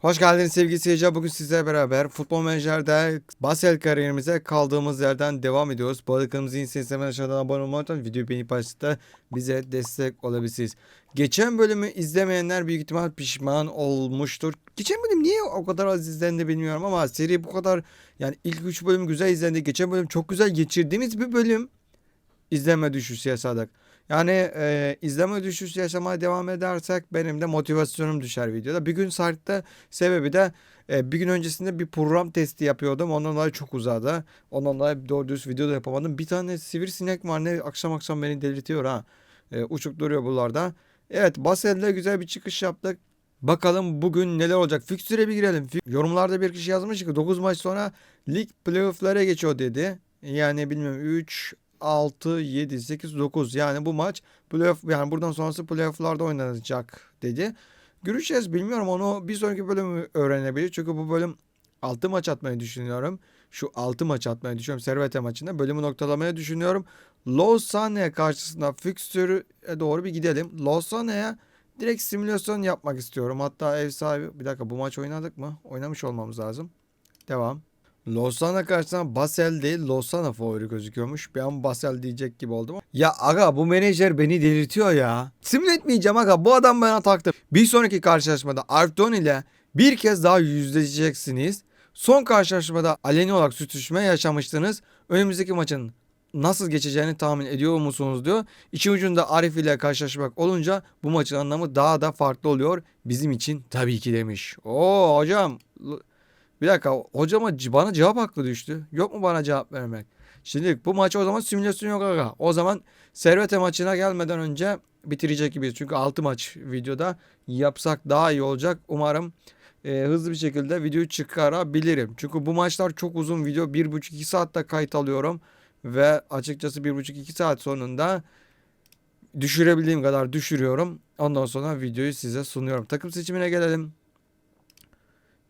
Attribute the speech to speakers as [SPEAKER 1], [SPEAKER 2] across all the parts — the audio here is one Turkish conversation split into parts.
[SPEAKER 1] Hoş geldiniz sevgili seyirciler. Bugün sizlerle beraber Futbol Menajer'de Basel kariyerimize kaldığımız yerden devam ediyoruz. Bu arada kanalımızı izlediyseniz hemen aşağıdan abone olmayı unutmayın. Videoyu beğenip paylaşıp bize destek olabilirsiniz. Geçen bölümü izlemeyenler büyük ihtimal pişman olmuştur. Geçen bölüm niye o kadar az izlendi bilmiyorum ama seri bu kadar yani ilk 3 bölüm güzel izlendi. Geçen bölüm çok güzel geçirdiğimiz bir bölüm izleme düşüşü yaşadık. Yani e, izleme düşüşü yaşamaya devam edersek benim de motivasyonum düşer videoda. Bir gün sarktı sebebi de e, bir gün öncesinde bir program testi yapıyordum. Ondan dolayı çok uzadı. Ondan dolayı doğru düz video da yapamadım. Bir tane sivrisinek var ne akşam akşam beni delirtiyor ha. E, uçup duruyor buralarda. Evet Basel'de güzel bir çıkış yaptık. Bakalım bugün neler olacak. Fikstüre bir girelim. Yorumlarda bir kişi yazmış ki 9 maç sonra lig playoff'lara geçiyor dedi. Yani bilmiyorum 3, 6, 7, 8, 9 yani bu maç playoff yani buradan sonrası playoff'larda oynanacak dedi. Göreceğiz bilmiyorum onu bir sonraki bölümü öğrenebilir. Çünkü bu bölüm 6 maç atmayı düşünüyorum. Şu 6 maç atmayı düşünüyorum. Servete maçında bölümü noktalamayı düşünüyorum. Lausanne karşısında fikstürü doğru bir gidelim. Lausanne'ye direkt simülasyon yapmak istiyorum. Hatta ev sahibi bir dakika bu maç oynadık mı? Oynamış olmamız lazım. Devam. Lausanne karşısında Basel değil Lausanne favori gözüküyormuş. Bir an Basel diyecek gibi oldum. Ya aga bu menajer beni delirtiyor ya. Simüle etmeyeceğim aga bu adam bana taktı. Bir sonraki karşılaşmada Arton ile bir kez daha yüzleşeceksiniz. Son karşılaşmada aleni olarak sürtüşme yaşamıştınız. Önümüzdeki maçın nasıl geçeceğini tahmin ediyor musunuz diyor. İçin ucunda Arif ile karşılaşmak olunca bu maçın anlamı daha da farklı oluyor. Bizim için tabii ki demiş. Oo hocam bir dakika hocama bana cevap hakkı düştü. Yok mu bana cevap vermek? Şimdi bu maç o zaman simülasyon yok aga. O zaman Servete maçına gelmeden önce bitirecek gibiyiz. Çünkü 6 maç videoda yapsak daha iyi olacak. Umarım e, hızlı bir şekilde videoyu çıkarabilirim. Çünkü bu maçlar çok uzun video. 1,5-2 saatte kayıt alıyorum. Ve açıkçası 1,5-2 saat sonunda düşürebildiğim kadar düşürüyorum. Ondan sonra videoyu size sunuyorum. Takım seçimine gelelim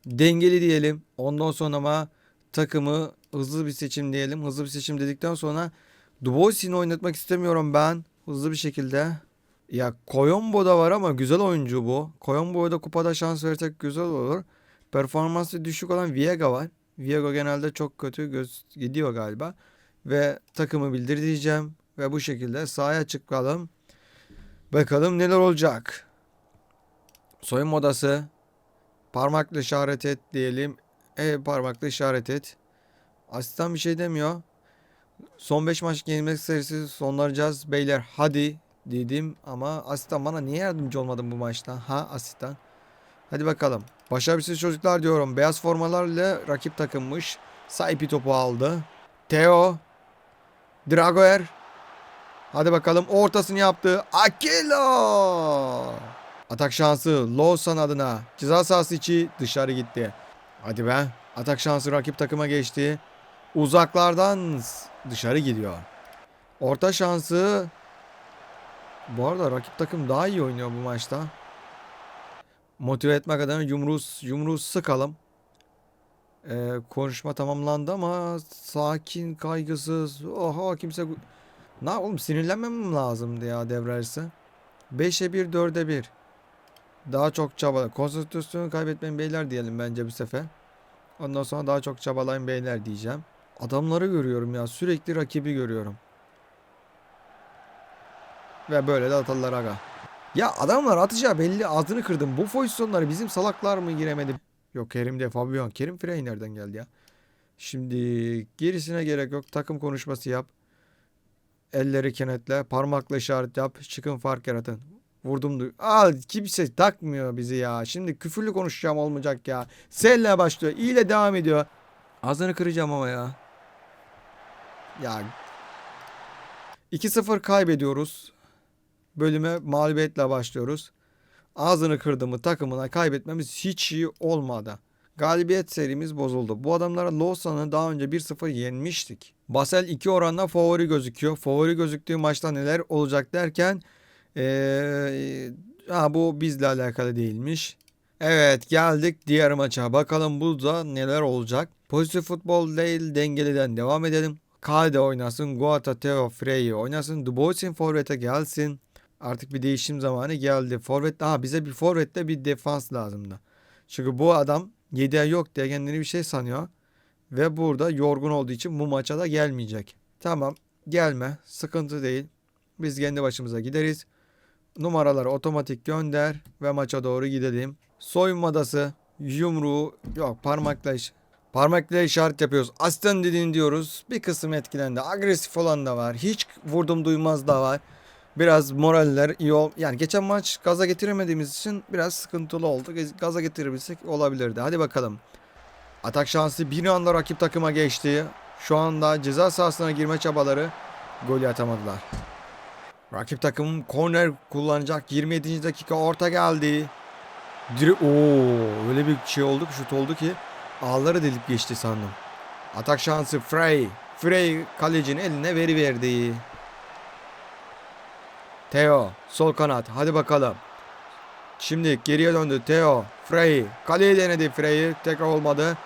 [SPEAKER 1] dengeli diyelim. Ondan sonra ama takımı hızlı bir seçim diyelim. Hızlı bir seçim dedikten sonra Dubois'ini oynatmak istemiyorum ben. Hızlı bir şekilde. Ya Koyombo da var ama güzel oyuncu bu. Koyombo'ya da kupada şans versek güzel olur. Performansı düşük olan Viega var. Viego genelde çok kötü göz gidiyor galiba. Ve takımı bildir diyeceğim. Ve bu şekilde sahaya çıkalım. Bakalım neler olacak. Soyunma odası. Parmakla işaret et diyelim. E parmakla işaret et. Asistan bir şey demiyor. Son 5 maç yenilmek serisi sonlanacağız beyler hadi dedim ama asistan bana niye yardımcı olmadın bu maçta? Ha asistan. Hadi bakalım. Başarısız çocuklar diyorum. Beyaz formalarla rakip takımmış. Saipi topu aldı. Theo. Dragoer. Hadi bakalım ortasını yaptı. Akilo. Atak şansı Lawson adına. Ceza sahası içi dışarı gitti. Hadi be. Atak şansı rakip takıma geçti. Uzaklardan dışarı gidiyor. Orta şansı. Bu arada rakip takım daha iyi oynuyor bu maçta. Motive etmek adına yumruğu, yumruğu sıkalım. Ee, konuşma tamamlandı ama sakin, kaygısız. Oha kimse... Ne oğlum sinirlenmem lazımdı ya devre arası. 5'e 1, 4'e 1. Daha çok çaba. Konsantrasyonu kaybetmeyin beyler diyelim bence bu sefer. Ondan sonra daha çok çabalayın beyler diyeceğim. Adamları görüyorum ya. Sürekli rakibi görüyorum. Ve böyle de atarlar aga. Ya adamlar atacağı belli ağzını kırdım. Bu pozisyonları bizim salaklar mı giremedi? Yok Kerim de Fabio. Kerim Frey nereden geldi ya? Şimdi gerisine gerek yok. Takım konuşması yap. Elleri kenetle. Parmakla işaret yap. Çıkın fark yaratın. Vurdum. du- Al kimse takmıyor bizi ya. Şimdi küfürlü konuşacağım olmayacak ya. Selle başlıyor. İyi ile devam ediyor. Ağzını kıracağım ama ya. Ya 2-0 kaybediyoruz. Bölüme mağlubiyetle başlıyoruz. Ağzını kırdığımı takımına kaybetmemiz hiç iyi olmadı. Galibiyet serimiz bozuldu. Bu adamlara Lausanne'ı daha önce 1-0 yenmiştik. Basel 2 oranla favori gözüküyor. Favori gözüktüğü maçta neler olacak derken ee, ha, bu bizle alakalı değilmiş. Evet geldik diğer maça. Bakalım burada neler olacak. Pozitif futbol değil dengeliden devam edelim. Kalede oynasın. Guata, Theo, Frey oynasın. Dubois'in forvete gelsin. Artık bir değişim zamanı geldi. Forvet daha bize bir forvette bir defans lazımdı. Çünkü bu adam 7'ye yok diye kendini bir şey sanıyor. Ve burada yorgun olduğu için bu maça da gelmeyecek. Tamam gelme sıkıntı değil. Biz kendi başımıza gideriz. Numaraları otomatik gönder ve maça doğru gidelim. Soyunma odası yumruğu yok parmakla iş- parmakla işaret yapıyoruz. Aslan dediğini diyoruz. Bir kısım etkilendi. Agresif olan da var. Hiç vurdum duymaz da var. Biraz moraller iyi ol. Yani geçen maç gaza getiremediğimiz için biraz sıkıntılı oldu. Gaza getirebilsek olabilirdi. Hadi bakalım. Atak şansı bir anda rakip takıma geçti. Şu anda ceza sahasına girme çabaları golü atamadılar. Rakip takım korner kullanacak. 27. dakika orta geldi. Dire Oo, öyle bir şey oldu ki şut oldu ki ağları delip geçti sandım. Atak şansı Frey. Frey kalecinin eline veri verdi. Theo sol kanat. Hadi bakalım. Şimdi geriye döndü Theo. Frey. Kaleyi denedi Frey'i. Tekrar olmadı.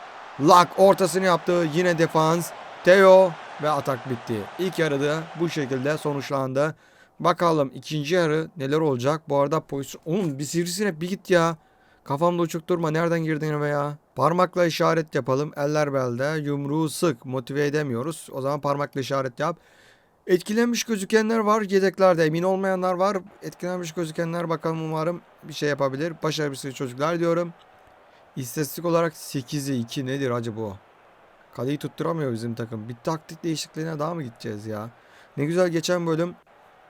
[SPEAKER 1] Lak ortasını yaptı. Yine defans. Theo ve atak bitti. İlk yarıda bu şekilde sonuçlandı. Bakalım ikinci yarı neler olacak. Bu arada pozisyon... Oğlum bir sivrisinek bir git ya. Kafamda uçuk durma. Nereden girdin eve ya? Parmakla işaret yapalım. Eller belde. Yumruğu sık. Motive edemiyoruz. O zaman parmakla işaret yap. Etkilenmiş gözükenler var. Yedeklerde emin olmayanlar var. Etkilenmiş gözükenler bakalım umarım bir şey yapabilir. Başarılı çocuklar diyorum. İstatistik olarak 8'e 2 nedir acaba bu? Kaleyi tutturamıyor bizim takım. Bir taktik değişikliğine daha mı gideceğiz ya? Ne güzel geçen bölüm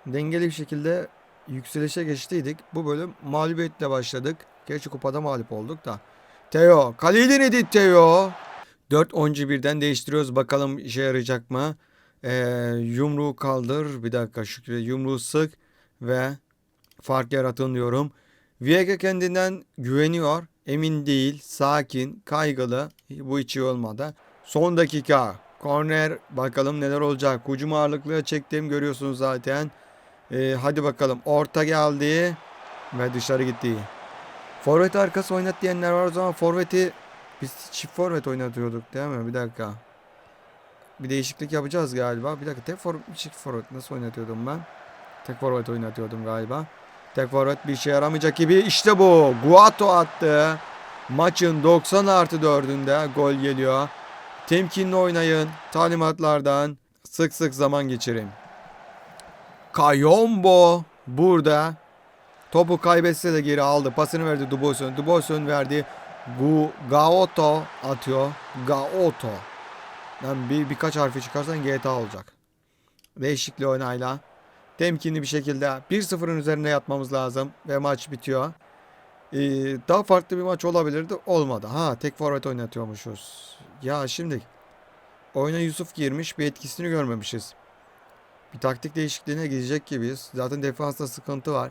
[SPEAKER 1] dengeli bir şekilde yükselişe geçtiydik. Bu bölüm mağlubiyetle başladık. Gerçi kupada mağlup olduk da. Theo. Kaleyi denedi Theo. 4 oyuncu birden değiştiriyoruz. Bakalım işe yarayacak mı? Ee, yumruğu kaldır. Bir dakika Şükrü. Yumruğu sık ve fark yaratın diyorum. Viega kendinden güveniyor. Emin değil. Sakin. Kaygılı. Bu hiç iyi olmadı. Son dakika. Korner. Bakalım neler olacak. Hücum ağırlıklı çektiğim görüyorsunuz zaten. Ee, hadi bakalım. Orta geldi. Ve dışarı gitti. Forvet arkası oynat diyenler var o zaman forveti biz çift forvet oynatıyorduk değil mi? Bir dakika. Bir değişiklik yapacağız galiba. Bir dakika tek forvet çift forvet nasıl oynatıyordum ben? Tek forvet oynatıyordum galiba. Tek forvet bir işe yaramayacak gibi. İşte bu. Guato attı. Maçın 90 artı 4'ünde gol geliyor. Temkinli oynayın. Talimatlardan sık sık zaman geçirin. Kayombo burada. Topu kaybetse de geri aldı. Pasını verdi Dubois'un. Dubois'un verdi. Gu Gaoto atıyor. Gaoto. Ben bir birkaç harfi çıkarsan GTA olacak. Değişikli oynayla. Temkinli bir şekilde 1-0'ın üzerine yatmamız lazım ve maç bitiyor. Ee, daha farklı bir maç olabilirdi. Olmadı. Ha tek forvet oynatıyormuşuz. Ya şimdi oyuna Yusuf girmiş bir etkisini görmemişiz. Bir taktik değişikliğine gidecek gibiyiz. Zaten defansta sıkıntı var.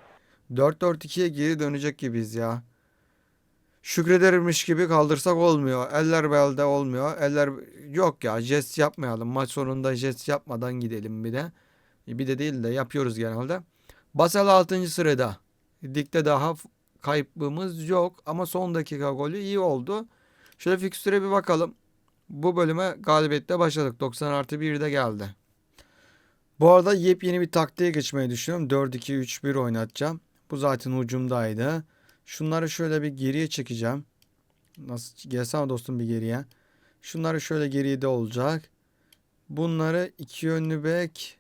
[SPEAKER 1] 4-4-2'ye geri dönecek gibiyiz ya. Şükredermiş gibi kaldırsak olmuyor. Eller belde olmuyor. Eller yok ya jest yapmayalım. Maç sonunda jest yapmadan gidelim bir de. Bir de değil de yapıyoruz genelde. Basel 6. sırada. Ligde daha kaybımız yok ama son dakika golü iyi oldu. Şöyle fikstüre bir bakalım. Bu bölüme galibiyetle başladık. 90 artı 1 de geldi. Bu arada yepyeni bir taktiğe geçmeyi düşünüyorum. 4-2-3-1 oynatacağım. Bu zaten ucumdaydı. Şunları şöyle bir geriye çekeceğim. Nasıl gelsene dostum bir geriye. Şunları şöyle geride olacak. Bunları iki yönlü bek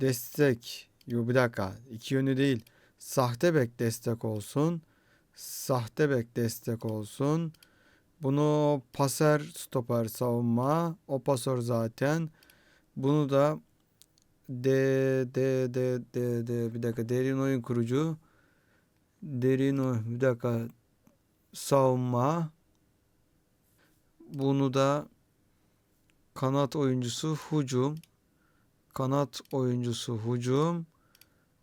[SPEAKER 1] destek. Yo bir dakika. iki yönlü değil. Sahte bek destek olsun. Sahte bek destek olsun. Bunu paser stoper savunma. O pasör zaten. Bunu da D D D D D bir dakika derin oyun kurucu. Derin oyun bir dakika savunma. Bunu da kanat oyuncusu hücum. Kanat oyuncusu hücum.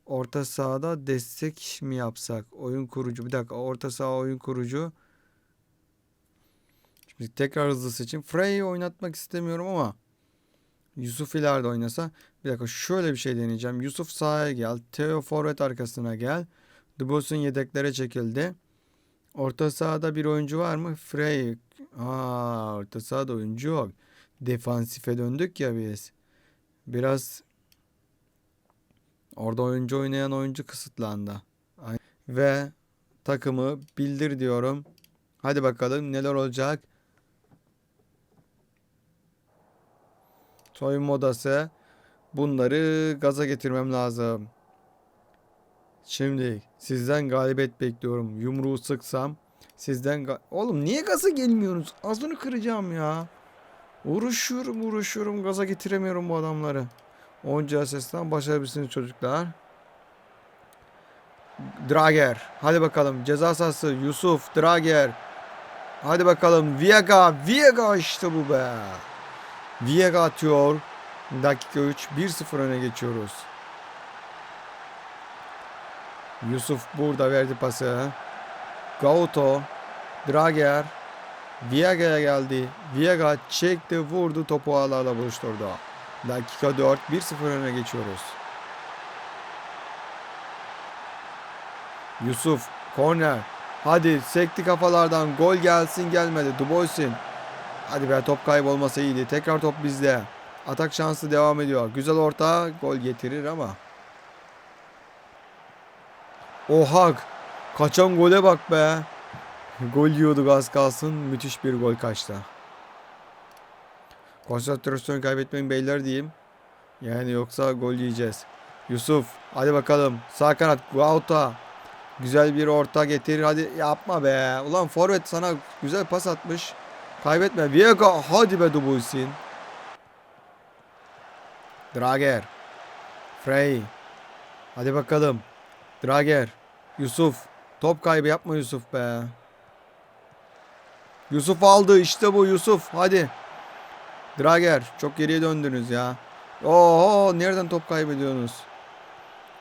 [SPEAKER 1] Orta sahada destek mi yapsak? Oyun kurucu. Bir dakika orta saha oyun kurucu. Şimdi tekrar hızlı seçim. Frey'i oynatmak istemiyorum ama Yusuf ileride oynasa. Bir dakika şöyle bir şey deneyeceğim. Yusuf sahaya gel. Theo forvet arkasına gel. Dubos'un yedeklere çekildi. Orta sahada bir oyuncu var mı? Frey. Aa, orta sahada oyuncu yok. Defansife döndük ya biz. Biraz orada oyuncu oynayan oyuncu kısıtlandı. Ve takımı bildir diyorum. Hadi bakalım neler olacak. Soyunma odası. Bunları gaza getirmem lazım. Şimdi sizden galibiyet bekliyorum. Yumruğu sıksam sizden Oğlum niye gaza gelmiyorsunuz? Ağzını kıracağım ya. Uğraşıyorum uğraşıyorum gaza getiremiyorum bu adamları. Onca sesten başarabilirsiniz çocuklar. Drager. Hadi bakalım ceza sahası Yusuf Drager. Hadi bakalım Viega. Viega işte bu be. Viega atıyor. Dakika 3 1-0 öne geçiyoruz. Yusuf burada verdi pası. Gauto. Drager. Viega'ya geldi. Viega çekti vurdu topu ağlarla buluşturdu. Dakika 4 1-0 öne geçiyoruz. Yusuf korner. Hadi sekti kafalardan gol gelsin gelmedi. Dubois'in. Hadi be top kaybolmasa iyiydi. Tekrar top bizde. Atak şansı devam ediyor. Güzel orta gol getirir ama. Oha kaçan gole bak be. Gol yiyorduk az kalsın. Müthiş bir gol kaçtı. Konsantrasyon kaybetmeyin beyler diyeyim. Yani yoksa gol yiyeceğiz. Yusuf hadi bakalım. Sağ kanat Guauta. Güzel bir orta getir. Hadi yapma be. Ulan forvet sana güzel pas atmış. Kaybetme. Viega hadi be Dubuisin. Drager. Frey. Hadi bakalım. Drager. Yusuf. Top kaybı yapma Yusuf be. Yusuf aldı. işte bu Yusuf. Hadi. Drager. Çok geriye döndünüz ya. Oo, nereden top kaybediyorsunuz?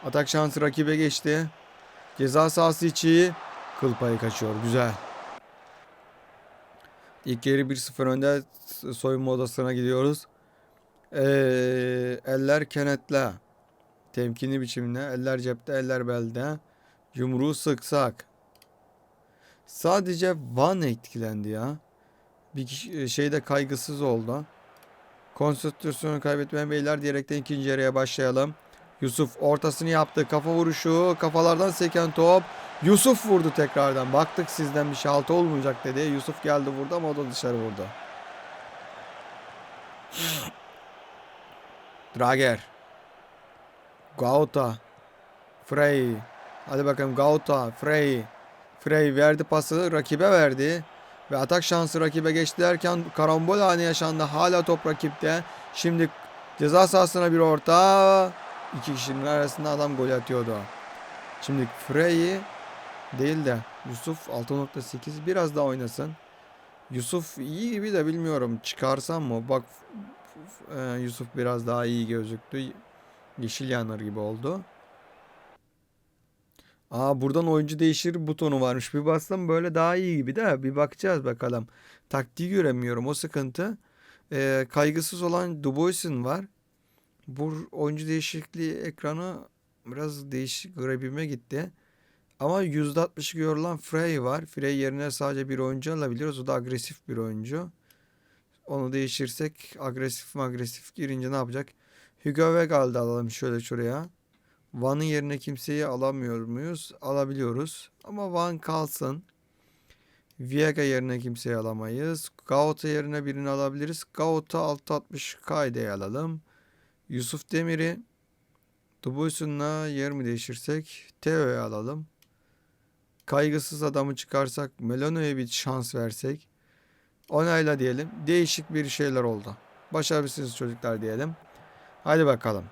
[SPEAKER 1] Atak şansı rakibe geçti. Ceza sahası içi. Kıl payı kaçıyor. Güzel. İlk yarı 1-0 önde soyunma odasına gidiyoruz. Ee, eller kenetle. Temkinli biçimde. Eller cepte, eller belde. Yumruğu sıksak. Sadece Van etkilendi ya. Bir kişi, şeyde kaygısız oldu. Konsantrasyonu kaybetmeyen beyler diyerekten ikinci yarıya başlayalım. Yusuf ortasını yaptı. Kafa vuruşu. Kafalardan seken top. Yusuf vurdu tekrardan. Baktık sizden bir şey altı olmayacak dedi. Yusuf geldi vurdu ama o da dışarı vurdu. Drager. Gauta. Frey. Hadi bakalım Gauta. Frey. Frey verdi pası. Rakibe verdi. Ve atak şansı rakibe geçti derken karambol anı yaşandı. Hala top rakipte. Şimdi ceza sahasına bir orta. İki kişinin arasında adam gol atıyordu. Şimdi Frey'i değil de Yusuf 6.8 biraz daha oynasın. Yusuf iyi gibi de bilmiyorum. Çıkarsam mı? Bak e, Yusuf biraz daha iyi gözüktü. Yeşil yanar gibi oldu. Aa buradan oyuncu değişir butonu varmış. Bir bassam böyle daha iyi gibi de bir bakacağız bakalım. Taktiği göremiyorum o sıkıntı. Ee, kaygısız olan Dubois'in var. Bu oyuncu değişikliği ekranı biraz değişik garibime gitti. Ama %60'ı görülen Frey var. Frey yerine sadece bir oyuncu alabiliyoruz. O da agresif bir oyuncu. Onu değişirsek agresif mi agresif girince ne yapacak? Hugo Vegal'da alalım şöyle şuraya. Van'ın yerine kimseyi alamıyor muyuz? Alabiliyoruz. Ama Van kalsın. Viega yerine kimseyi alamayız. Gaota yerine birini alabiliriz. Gaota 660 kaydeyi alalım. Yusuf Demir'i Dubuisun'la yer mi değişirsek Teo'ya alalım. Kaygısız adamı çıkarsak Melano'ya bir şans versek. Onayla diyelim. Değişik bir şeyler oldu. Başarabilirsiniz çocuklar diyelim. Hadi bakalım.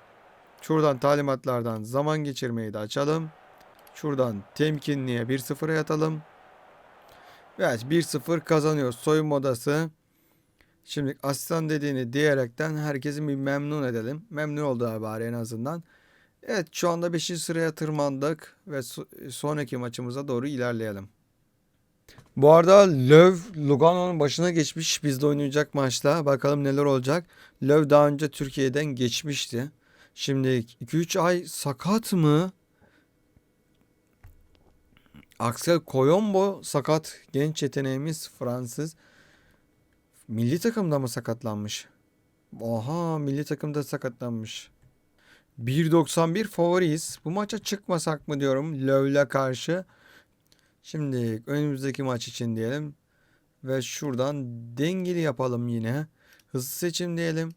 [SPEAKER 1] Şuradan talimatlardan zaman geçirmeyi de açalım. Şuradan temkinliğe 1-0'a yatalım. Evet 1-0 kazanıyoruz. Soyunma odası. Şimdi asistan dediğini diyerekten herkesi bir memnun edelim. Memnun oldu bari en azından. Evet şu anda 5. sıraya tırmandık ve so- sonraki maçımıza doğru ilerleyelim. Bu arada Löw Lugano'nun başına geçmiş bizde oynayacak maçta. Bakalım neler olacak. Löw daha önce Türkiye'den geçmişti. Şimdi 2-3 ay sakat mı? Axel Koyombo sakat. Genç yeteneğimiz Fransız. Milli takımda mı sakatlanmış? Oha milli takımda sakatlanmış. 1.91 favoriyiz. Bu maça çıkmasak mı diyorum Löv'le karşı. Şimdi önümüzdeki maç için diyelim. Ve şuradan dengeli yapalım yine. Hızlı seçim diyelim.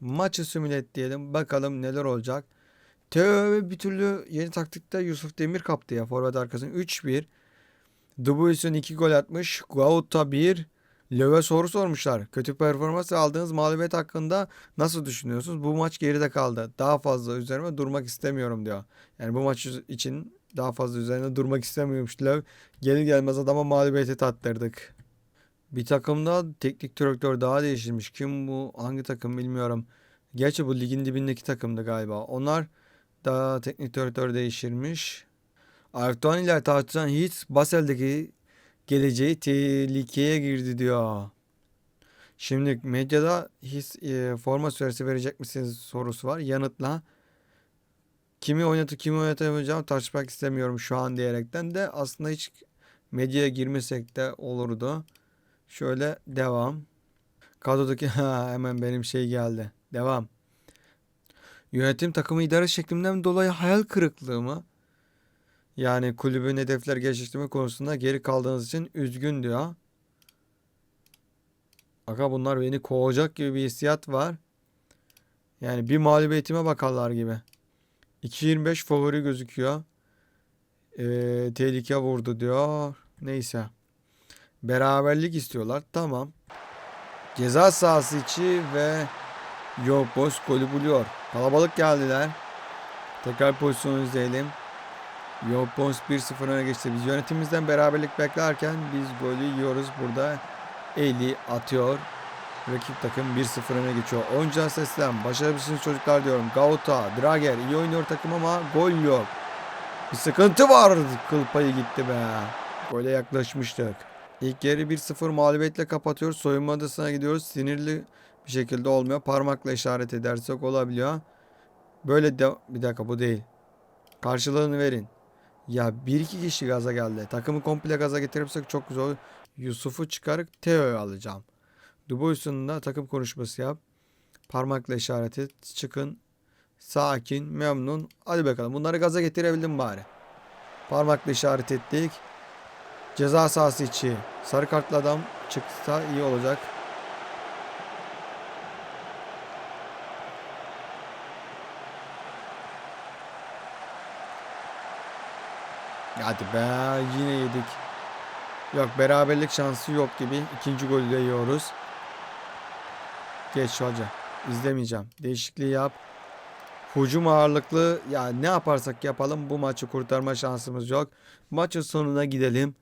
[SPEAKER 1] Maçı simüle et diyelim. Bakalım neler olacak. Teo bir türlü yeni taktikte Yusuf Demir kaptı ya. Forvet arkasını 3-1. Dubuis'un 2 gol atmış. Guauta 1. Löwe soru sormuşlar. Kötü performans ve aldığınız mağlubiyet hakkında nasıl düşünüyorsunuz? Bu maç geride kaldı. Daha fazla üzerime durmak istemiyorum diyor. Yani bu maç için daha fazla üzerine durmak istemiyormuş Löw. Gelir gelmez adama mağlubiyeti tattırdık. Bir takımda teknik direktör daha değiştirmiş. Kim bu? Hangi takım bilmiyorum. Gerçi bu ligin dibindeki takımdı galiba. Onlar da teknik direktör değiştirmiş. Erdoğan ile tartışan Heath Basel'deki geleceği tehlikeye girdi diyor. Şimdi medyada his e, forma süresi verecek misiniz sorusu var. Yanıtla kimi oynatıp kimi oynatamayacağım tartışmak istemiyorum şu an diyerekten de aslında hiç medyaya girmesek de olurdu. Şöyle devam. Kadrodaki hemen benim şey geldi. Devam. Yönetim takımı idare şeklimden dolayı hayal kırıklığı mı? Yani kulübün hedefler geliştirme konusunda geri kaldığınız için üzgün diyor. Aga bunlar beni kovacak gibi bir hissiyat var. Yani bir mağlubiyetime bakarlar gibi. 2.25 favori gözüküyor. Ee, tehlike vurdu diyor. Neyse. Beraberlik istiyorlar. Tamam. Ceza sahası içi ve Yok boş golü buluyor. Kalabalık geldiler. Tekrar pozisyonu izleyelim. Yok Bones 1-0 öne geçti. Biz yönetimimizden beraberlik beklerken biz golü yiyoruz. Burada Eli atıyor. Rakip takım 1-0 öne geçiyor. Oyuncular seslen. Başarabilirsiniz çocuklar diyorum. Gauta, Drager iyi oynuyor takım ama gol yok. Bir sıkıntı var. Kıl payı gitti be. Gole yaklaşmıştık. İlk yarı 1-0 mağlubiyetle kapatıyoruz. Soyunma odasına gidiyoruz. Sinirli bir şekilde olmuyor. Parmakla işaret edersek olabiliyor. Böyle de bir dakika bu değil. Karşılığını verin. Ya bir iki kişi gaza geldi. Takımı komple gaza getirirsek çok güzel olur. Yusuf'u çıkarıp Teo'yu alacağım. Dubois'un da takım konuşması yap. Parmakla işaret et. Çıkın. Sakin, memnun. Hadi bakalım. Bunları gaza getirebildim bari. Parmakla işaret ettik. Ceza sahası içi. Sarı kartlı adam çıksa iyi olacak. Hadi be yine yedik. Yok beraberlik şansı yok gibi. İkinci golü de yiyoruz. Geç hoca. İzlemeyeceğim. Değişikliği yap. Hücum ağırlıklı ya ne yaparsak yapalım bu maçı kurtarma şansımız yok. Maçın sonuna gidelim.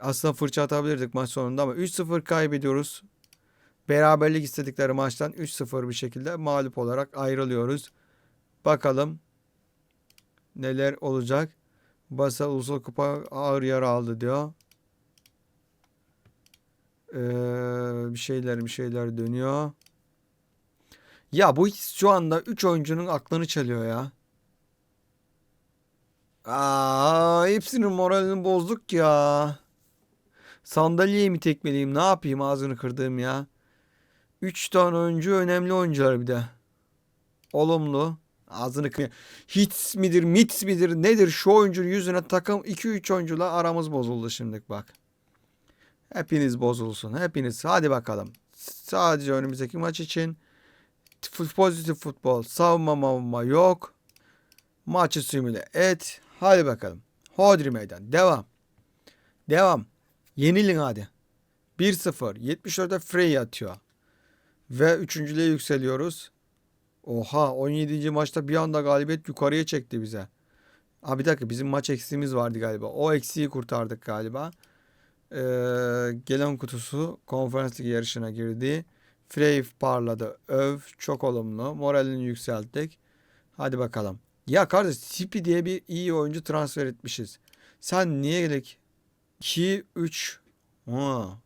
[SPEAKER 1] Aslında fırça atabilirdik maç sonunda ama 3-0 kaybediyoruz. Beraberlik istedikleri maçtan 3-0 bir şekilde mağlup olarak ayrılıyoruz. Bakalım neler olacak. Basel Ulusal Kupa ağır yara aldı diyor. Ee, bir şeyler bir şeyler dönüyor. Ya bu his şu anda 3 oyuncunun aklını çalıyor ya. Aa, hepsinin moralini bozduk ya. Sandalyeyi mi tekmeleyeyim ne yapayım ağzını kırdığım ya. 3 tane oyuncu önemli oyuncular bir de. Olumlu. Ağzını kıy. Hits midir, mits midir, nedir şu oyuncunun yüzüne takım 2-3 oyuncuyla aramız bozuldu şimdi bak. Hepiniz bozulsun. Hepiniz. Hadi bakalım. Sadece önümüzdeki maç için pozitif futbol, savunma mavunma yok. Maçı simüle et. Hadi bakalım. Hodri meydan. Devam. Devam. Yenilin hadi. 1-0. 74'te Frey atıyor. Ve üçüncülüğe yükseliyoruz. Oha 17. maçta bir anda galibiyet yukarıya çekti bize. Aa bir dakika bizim maç eksiğimiz vardı galiba. O eksiği kurtardık galiba. Ee, gelen kutusu konferans ligi yarışına girdi. Frey parladı. Öv çok olumlu. Moralini yükselttik. Hadi bakalım. Ya kardeş Sipi diye bir iyi oyuncu transfer etmişiz. Sen niye gerek 2 3 Ha,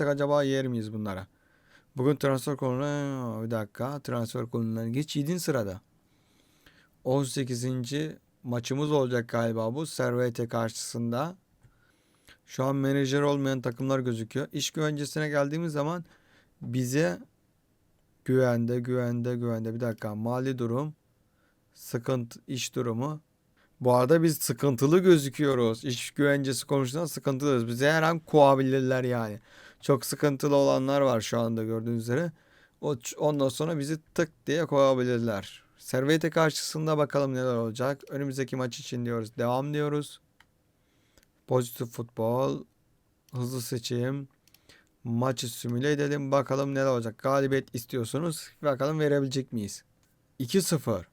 [SPEAKER 1] acaba yer miyiz bunlara? Bugün transfer konuları bir dakika transfer konularına geç 7. sırada. 18. maçımız olacak galiba bu Servete karşısında. Şu an menajer olmayan takımlar gözüküyor. İş güvencesine geldiğimiz zaman bize güvende güvende güvende bir dakika mali durum sıkıntı iş durumu bu arada biz sıkıntılı gözüküyoruz. İş güvencesi konusunda sıkıntılıyız. Bize her an kovabilirler yani. Çok sıkıntılı olanlar var şu anda gördüğünüz üzere. O, ondan sonra bizi tık diye koyabilirler. Servete karşısında bakalım neler olacak. Önümüzdeki maç için diyoruz. Devam diyoruz. Pozitif futbol. Hızlı seçim. Maçı simüle edelim. Bakalım neler olacak. Galibiyet istiyorsunuz. Bakalım verebilecek miyiz? 2-0.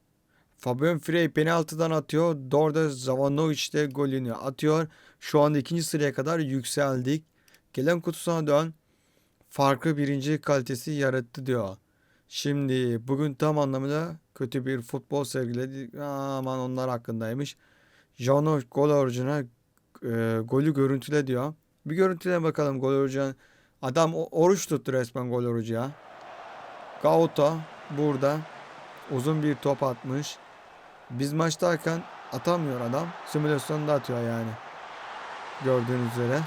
[SPEAKER 1] Fabian Frey penaltıdan atıyor. Dorda Zavanovic de golünü atıyor. Şu anda ikinci sıraya kadar yükseldik. Gelen kutusuna dön. Farkı birinci kalitesi yarattı diyor. Şimdi bugün tam anlamıyla kötü bir futbol sergiledik. Aman onlar hakkındaymış. Janovic gol orucuna e, golü görüntüle diyor. Bir görüntüle bakalım gol orucuna. Adam oruç tuttu resmen gol orucu ya. Gauta burada uzun bir top atmış. Biz maçtayken atamıyor adam. Simülasyonda atıyor yani. Gördüğünüz üzere.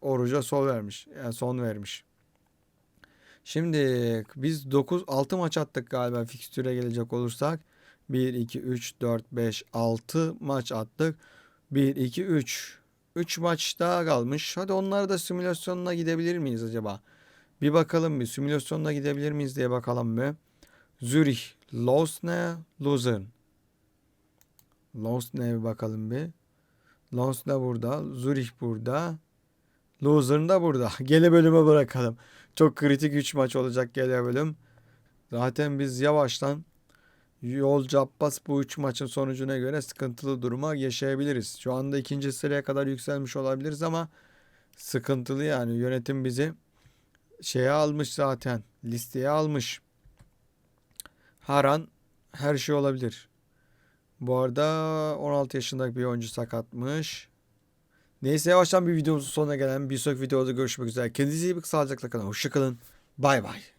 [SPEAKER 1] Oruca sol vermiş. Yani son vermiş. Şimdi biz 9 6 maç attık galiba fikstüre gelecek olursak. 1 2 3 4 5 6 maç attık. 1 2 3 3 maç daha kalmış. Hadi onları da simülasyonuna gidebilir miyiz acaba? Bir bakalım bir simülasyonuna gidebilir miyiz diye bakalım bir. Zürich, Lausanne, Luzern. Lausanne'ye bir bakalım bir. Lausanne burada, Zürich burada. Luzern da burada. Gele bölüme bırakalım. Çok kritik 3 maç olacak gele bölüm. Zaten biz yavaştan Yolcu Abbas bu 3 maçın sonucuna göre sıkıntılı duruma yaşayabiliriz. Şu anda ikinci sıraya kadar yükselmiş olabiliriz ama sıkıntılı yani yönetim bizi şeye almış zaten listeye almış. Her an her şey olabilir. Bu arada 16 yaşındaki bir oyuncu sakatmış. Neyse yavaştan bir videomuzun sonuna gelen bir sonraki videoda görüşmek üzere. Kendinize iyi bakın sağlıcakla kalın. Hoşçakalın. Bay bay.